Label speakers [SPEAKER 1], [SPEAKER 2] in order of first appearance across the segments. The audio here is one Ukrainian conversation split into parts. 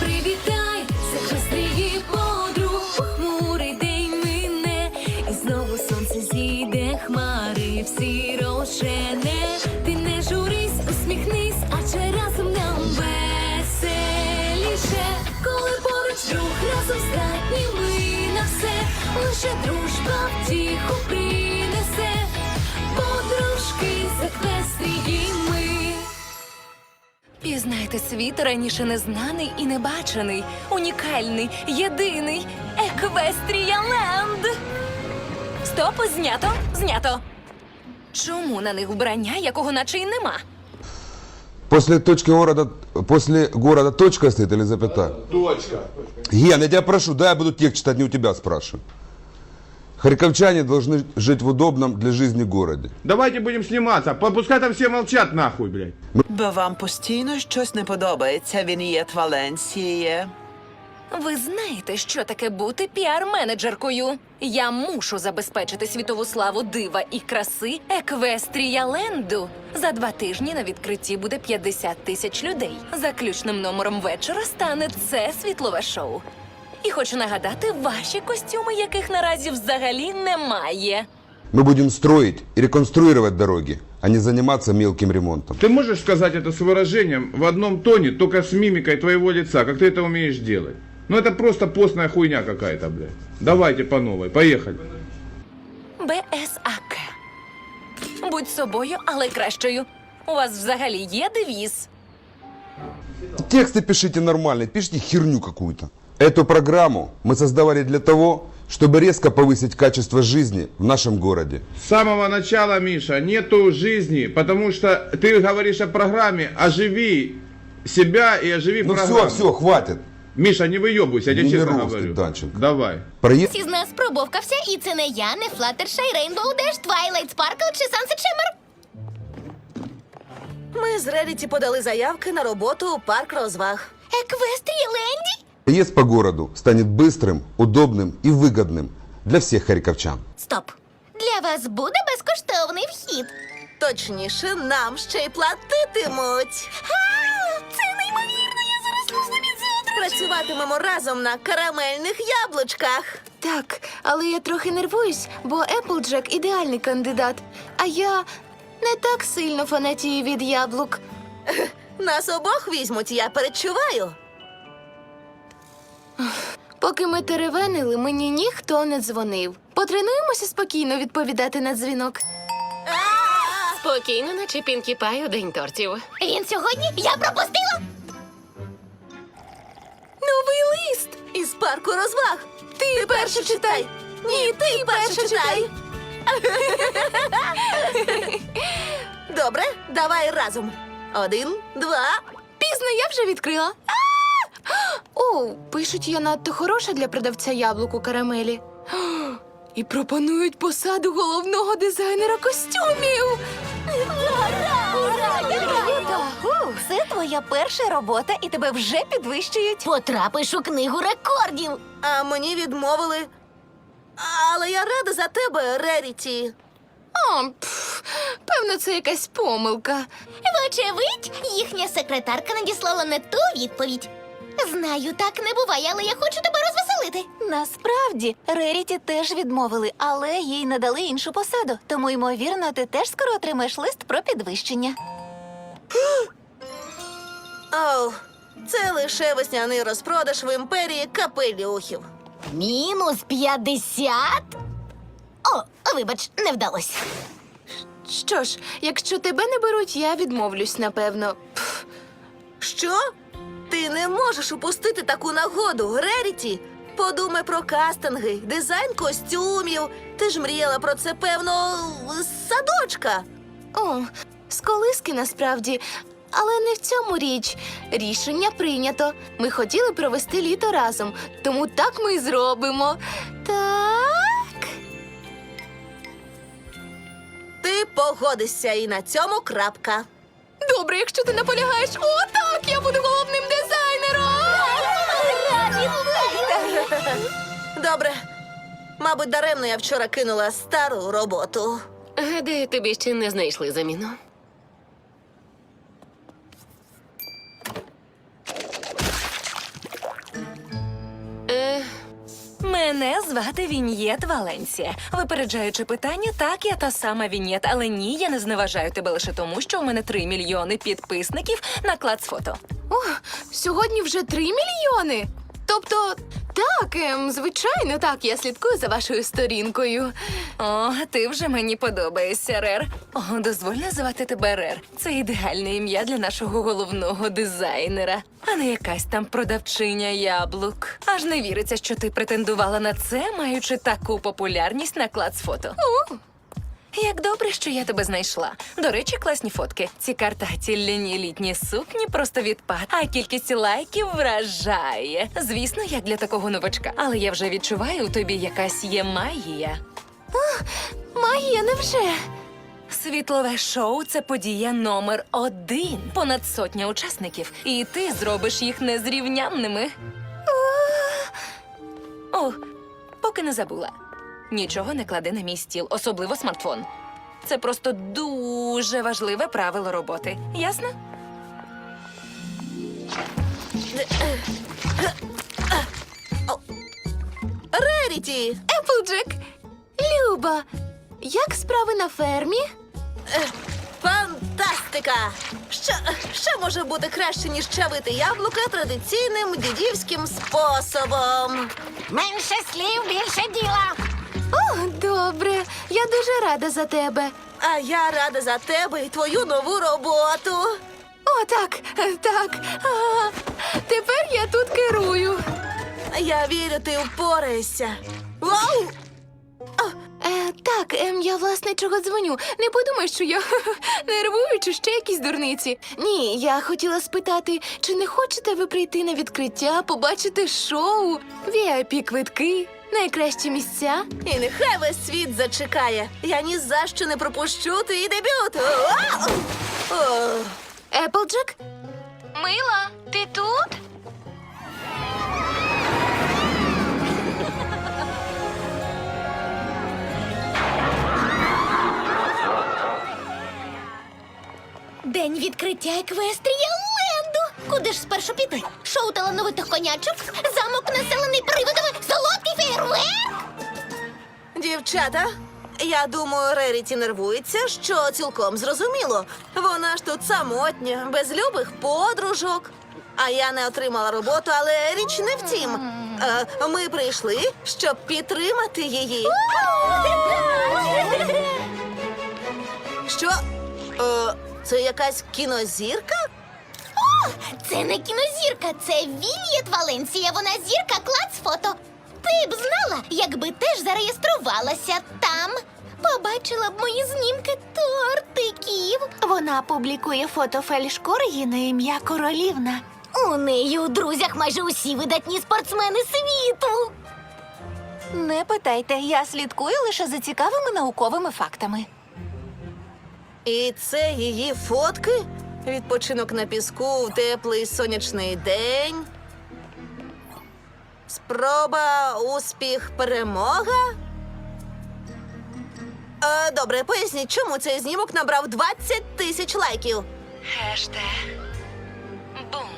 [SPEAKER 1] Привітай, секвестрії подруг, похмурий день мине, і знову сонце зійде, хмари всі рошене. Ти не журись, усміхнись, адже разом нам веселіше, коли поруч друг разом здатні ми на все, лише дружба втіху принесе, подружки секвестрії ми. Пізнайте світ раніше незнаний і небачений, унікальний, єдиний Еквестрія Ленд. Стоп, знято, знято. Чому на них вбрання, якого наче й нема?
[SPEAKER 2] После точки города, после города точка стоит или запятая?
[SPEAKER 3] Точка.
[SPEAKER 2] Ген, я тебя прошу, дай я буду текст читать, не у тебя спрашиваю. Харьковчане должны жить в удобном для жизни городе.
[SPEAKER 3] Давайте будем сниматься. Пускай там все молчат нахуй, блядь.
[SPEAKER 4] Бо вам постійно щось не подобається. Він є Валенсії.
[SPEAKER 1] Ви знаєте, що таке бути піар-менеджеркою? Я мушу забезпечити світову славу дива і краси Еквестрія Ленду. За два тижні на відкритті буде 50 тисяч людей. Заключним номером вечора стане це світлове шоу. І хочу нагадати, ваші костюми, яких наразі взагалі немає.
[SPEAKER 2] Мы будем строить и реконструировать дороги, а не заниматься мелким ремонтом.
[SPEAKER 3] Ты можешь сказать это с выражением в одном тоне, только с мимикой твоего лица, как ты это умеешь делать? Ну это просто постная хуйня какая-то, блядь. Давайте по новой, поехали.
[SPEAKER 1] БСАК. Будь собою, але кращою. У вас взагалі є девіз?
[SPEAKER 2] Тексты пишите нормальные, пишите херню какую-то. Эту программу мы создавали для того, чтобы резко повысить качество жизни в нашем городе.
[SPEAKER 3] С самого начала, Миша, нету жизни, потому что ты говоришь о программе, оживи себя и оживи
[SPEAKER 2] Ну
[SPEAKER 3] программу.
[SPEAKER 2] все, все, хватит.
[SPEAKER 3] Миша, не выебывайся, я тебе честно
[SPEAKER 2] Генеровский,
[SPEAKER 3] говорю.
[SPEAKER 2] Данченко.
[SPEAKER 3] Давай.
[SPEAKER 2] Проехали.
[SPEAKER 5] Всі з нас пробовкався, і це не я, не Флаттершай, Рейнбоу Деш, Твайлайт Спаркл чи Sunset Shimmer.
[SPEAKER 6] Ми з Реріті подали заявки на роботу у парк розваг.
[SPEAKER 5] Еквестрія Ленді?
[SPEAKER 2] Проезд по городу станет быстрым, удобным и выгодным для всех харьковчан.
[SPEAKER 5] Стоп. Для вас буде безкоштовний вхід.
[SPEAKER 6] Точніше, нам ще й платитимуть.
[SPEAKER 5] А, це неймовірно, я зараз лусну від завтра.
[SPEAKER 6] Працюватимемо разом на карамельних яблучках.
[SPEAKER 7] Так, але я трохи нервуюсь, бо Еплджек ідеальний кандидат. А я не так сильно фанатію від яблук.
[SPEAKER 6] Нас обох візьмуть, я передчуваю.
[SPEAKER 7] Поки ми теревенили, мені ніхто не дзвонив. Потренуємося спокійно відповідати на дзвінок.
[SPEAKER 8] Спокійно, наче Пінкі Пай у день тортів.
[SPEAKER 5] Він сьогодні я пропустила.
[SPEAKER 6] Новий лист із парку розваг. Ти, перше читай. Ні, ти перше читай. Добре, давай разом. Один, два.
[SPEAKER 7] Пізно я вже відкрила. О, пишуть, я надто хороша для продавця яблук у карамелі. І пропонують посаду головного дизайнера костюмів.
[SPEAKER 5] Це твоя перша робота, і тебе вже підвищують. Потрапиш у книгу рекордів.
[SPEAKER 6] А мені відмовили. Але я рада за тебе, Реріті.
[SPEAKER 7] О, пф, певно, це якась помилка.
[SPEAKER 5] Вочевидь, їхня секретарка надіслала не ту відповідь. Знаю, так не буває, але я хочу тебе розвеселити.
[SPEAKER 9] Насправді, Реріті теж відмовили, але їй надали іншу посаду. Тому, ймовірно, ти теж скоро отримаєш лист про підвищення.
[SPEAKER 6] Оу, це лише весняний розпродаж в імперії капелюхів.
[SPEAKER 5] Мінус 50? О, вибач, не вдалося.
[SPEAKER 7] Що ж, якщо тебе не беруть, я відмовлюсь, напевно. Пф,
[SPEAKER 6] Що? Ти не можеш упустити таку нагоду, Реріті. Подумай про кастинги, дизайн костюмів. Ти ж мріяла про це, певно, з садочка.
[SPEAKER 7] О, з колиски насправді. Але не в цьому річ. Рішення прийнято. Ми хотіли провести літо разом, тому так ми й зробимо. Так.
[SPEAKER 6] Ти погодишся і на цьому крапка.
[SPEAKER 7] Добре, якщо ти наполягаєш. О, так! Я буду головним дизайнером!
[SPEAKER 6] Добре. Мабуть, даремно я вчора кинула стару роботу.
[SPEAKER 8] Гадаю, тобі ще не знайшли заміну.
[SPEAKER 1] Звати Він'єт Валенсія. Випереджаючи питання, так, я та сама Він'єт, але ні, я не зневажаю тебе лише тому, що у мене три мільйони підписників на клацфото.
[SPEAKER 7] О, сьогодні вже три мільйони. Тобто, так, ем, звичайно, так, я слідкую за вашою сторінкою.
[SPEAKER 1] О, ти вже мені подобаєшся, Рер. О, дозволь називати тебе Рер. Це ідеальне ім'я для нашого головного дизайнера, а не якась там продавчиня яблук. Аж не віриться, що ти претендувала на це, маючи таку популярність на клацфото. Як добре, що я тебе знайшла. До речі, класні фотки. Ці картаті ляні літні сукні просто відпад, а кількість лайків вражає. Звісно, як для такого новачка. Але я вже відчуваю у тобі якась є магія.
[SPEAKER 7] Магія невже?
[SPEAKER 1] Світлове шоу це подія номер один. Понад сотня учасників, і ти зробиш їх незрівнянними. О, поки не забула. Нічого не клади на мій стіл, особливо смартфон. Це просто дуже важливе правило роботи. Ясно?
[SPEAKER 6] Реріті!
[SPEAKER 7] Еплджек! Люба! Як справи на фермі?
[SPEAKER 6] Фантастика! Що, що може бути краще, ніж чавити яблука традиційним дідівським способом?
[SPEAKER 5] Менше слів, більше діла.
[SPEAKER 7] О, добре. Я дуже рада за тебе.
[SPEAKER 6] А я рада за тебе і твою нову роботу.
[SPEAKER 7] О, так, так. А, тепер я тут керую.
[SPEAKER 6] Я вірю, ти впораєшся. Вау!
[SPEAKER 7] Е, так, ем, я власне чого дзвоню. Не подумай, що я нервую чи ще якісь дурниці. Ні, я хотіла спитати, чи не хочете ви прийти на відкриття, побачити шоу, vip квитки, найкращі місця?
[SPEAKER 6] І нехай весь світ зачекає. Я ні за що не пропущу твій дебют.
[SPEAKER 7] Еплджек? Мила, ти тут?
[SPEAKER 5] День відкриття еквестрія Ленду. Куди ж спершу піти? Шоу талановитих конячок, замок населений привидами, фейерверк.
[SPEAKER 6] Дівчата, я думаю, Реріті нервується, що цілком зрозуміло. Вона ж тут самотня, без любих подружок. А я не отримала роботу, але річ не в тім. Е, ми прийшли, щоб підтримати її. Що? Е, це якась кінозірка?
[SPEAKER 5] Це не кінозірка, це Він'єт Валенсія. Вона зірка клацфото. Ти б знала, якби теж зареєструвалася там. Побачила б мої знімки тортиків.
[SPEAKER 9] Вона публікує фото фельдшкоргі на ім'я Королівна.
[SPEAKER 5] У неї у друзях майже усі видатні спортсмени світу.
[SPEAKER 9] Не питайте, я слідкую лише за цікавими науковими фактами.
[SPEAKER 6] І це її фотки? Відпочинок на піску в теплий сонячний день. Спроба, успіх, перемога. Е, добре, поясніть, чому цей знімок набрав 20 тисяч лайків.
[SPEAKER 1] Хештег. Бум.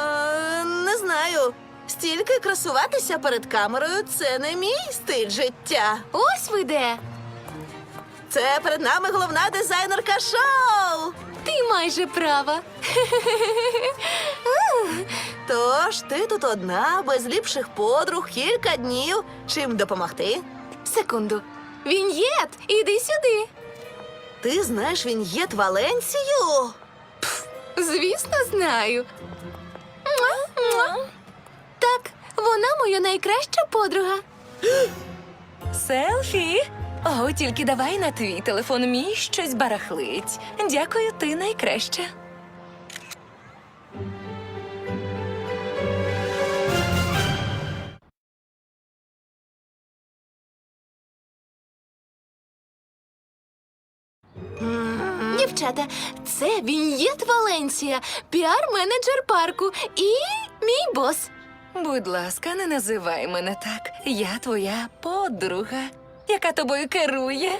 [SPEAKER 6] Е, не знаю. Стільки красуватися перед камерою це не мій стиль життя.
[SPEAKER 7] Ось ви де.
[SPEAKER 6] Це перед нами головна дизайнерка шоу.
[SPEAKER 7] Ти майже права.
[SPEAKER 6] Тож ти тут одна, без ліпших подруг, кілька днів. Чим допомогти?
[SPEAKER 7] Секунду. Він'єт, іди сюди.
[SPEAKER 6] Ти знаєш Він'єт Валенсію?
[SPEAKER 7] Звісно, знаю. Муа, муа. Так, вона моя найкраща подруга.
[SPEAKER 1] Селфі? О, тільки давай на твій телефон мій щось барахлить. Дякую, ти найкраща.
[SPEAKER 7] Дівчата, це Він'єт Валенсія, піар-менеджер парку і мій бос.
[SPEAKER 1] Будь ласка, не називай мене так. Я твоя подруга, яка тобою керує.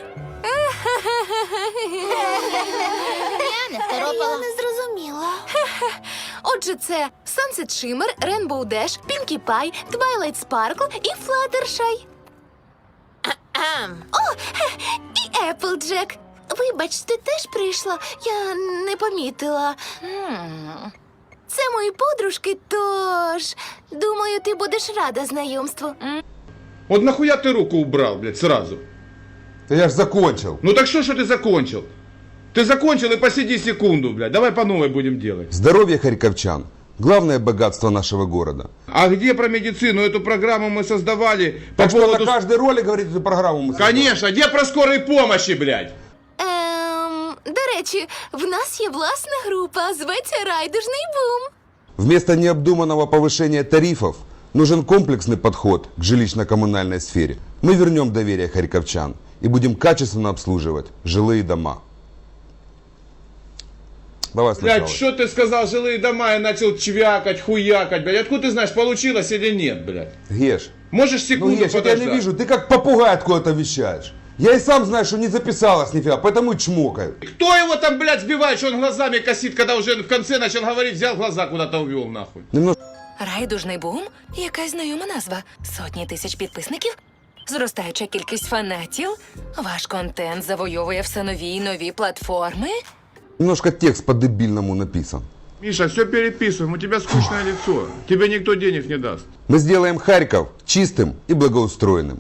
[SPEAKER 5] Я не второпала.
[SPEAKER 9] не зрозуміла.
[SPEAKER 7] Отже, це Sunset Shimmer, Rainbow Dash, Pinkie Pie, Twilight Sparkle і Fluttershy. О, хе, і Applejack. Вибач, ти теж прийшла. Я не помітила. Це мої подружки, тож думаю, ти будеш рада знайомству.
[SPEAKER 3] Вот нахуя ты руку убрал, блядь, сразу?
[SPEAKER 2] Да я ж закончил.
[SPEAKER 3] Ну так что, что ты закончил? Ты закончил и посиди секунду, блядь. Давай по новой будем делать.
[SPEAKER 2] Здоровье харьковчан – главное богатство нашего города.
[SPEAKER 3] А где про медицину? Эту программу мы создавали по
[SPEAKER 2] Так что
[SPEAKER 3] поводу...
[SPEAKER 2] на каждой роли говорить эту программу мы создаем.
[SPEAKER 3] Конечно, где про скорой помощи, блядь?
[SPEAKER 7] Речі, в нас є власна група, зветься Райдужний бум.
[SPEAKER 2] Вместо необдуманного повышения тарифов нужен комплексный подход к жилищно-коммунальной сфере. Мы вернем доверие харьковчан и будем качественно обслуживать жилые дома. Давай сначала.
[SPEAKER 3] Блядь, что ты сказал, жилые дома, я начал чвякать, хуякать, блядь. Откуда ты знаешь, получилось или нет, блядь?
[SPEAKER 2] Геш,
[SPEAKER 3] Можешь
[SPEAKER 2] ну
[SPEAKER 3] секунду
[SPEAKER 2] Геш, я тебя
[SPEAKER 3] подождать?
[SPEAKER 2] не вижу, ты как попугай откуда-то вещаешь. Я и сам знаю, что не записалась нифига, поэтому и чмокаю.
[SPEAKER 3] Кто его там, блядь, сбивает, что он глазами косит, когда уже в конце начал говорить, взял глаза куда-то увел, нахуй?
[SPEAKER 2] Немножко
[SPEAKER 1] Райдужний бум? Якась знайома назва. Сотні тисяч підписників? Зростаюча кількість фанатів? Ваш контент завойовує все нові й нові платформи?
[SPEAKER 2] Немножко текст по-дебильному написан.
[SPEAKER 3] Миша, все переписываем, у тебя скучное лицо. Тебе никто денег не даст.
[SPEAKER 2] Мы сделаем Харьков чистым и благоустроенным.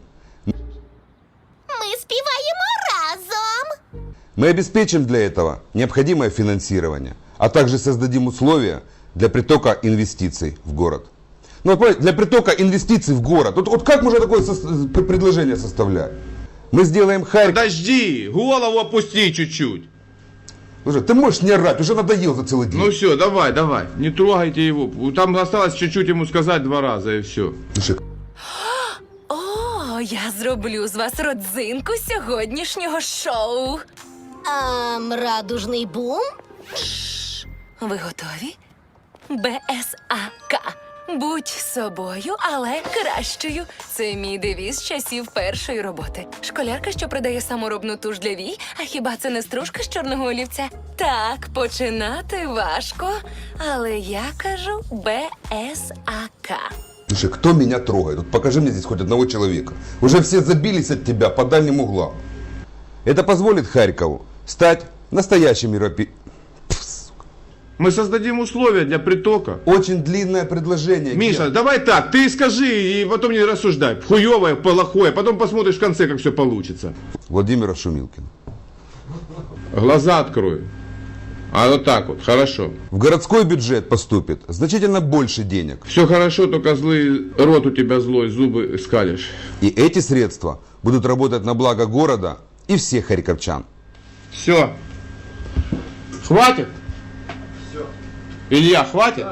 [SPEAKER 2] Мы обеспечим для этого необходимое финансирование, а также создадим условия для притока инвестиций в город. Ну, для притока инвестиций в город. Вот, вот как можно такое сос- п- предложение составлять? Мы сделаем Харьков...
[SPEAKER 3] Подожди, голову опусти чуть-чуть.
[SPEAKER 2] Слушай, ты можешь не орать, уже надоел за целый день.
[SPEAKER 3] Ну все, давай, давай, не трогайте его. Там осталось чуть-чуть ему сказать два раза и все.
[SPEAKER 2] Слушай,
[SPEAKER 1] О, я зроблю з вас родзинку сьогоднішнього шоу.
[SPEAKER 5] Ам, радужний бум?
[SPEAKER 1] Ви готові? БСАК. Будь собою, але кращою. Це мій девіз з часів першої роботи. Школярка, що продає саморобну туш для вій, а хіба це не стружка з чорного олівця? Так, починати важко, але я кажу БСАК.
[SPEAKER 2] слушай, кто меня трогает? Вот покажи мне здесь хоть одного человека. Уже все забились от тебя по дальним углам. Это позволит Харькову стать настоящим европе...
[SPEAKER 3] Мы создадим условия для притока.
[SPEAKER 2] Очень длинное предложение.
[SPEAKER 3] Миша,
[SPEAKER 2] Ген.
[SPEAKER 3] давай так, ты скажи и потом не рассуждай. Хуевое, плохое, потом посмотришь в конце, как все получится.
[SPEAKER 2] Владимира Шумилкина.
[SPEAKER 3] Глаза открой. А вот так вот, хорошо.
[SPEAKER 2] В городской бюджет поступит значительно больше денег.
[SPEAKER 3] Все хорошо, только злый рот у тебя злой, зубы скалишь.
[SPEAKER 2] И эти средства будут работать на благо города и всех харьковчан.
[SPEAKER 3] Все. Хватит? Все. Илья, хватит?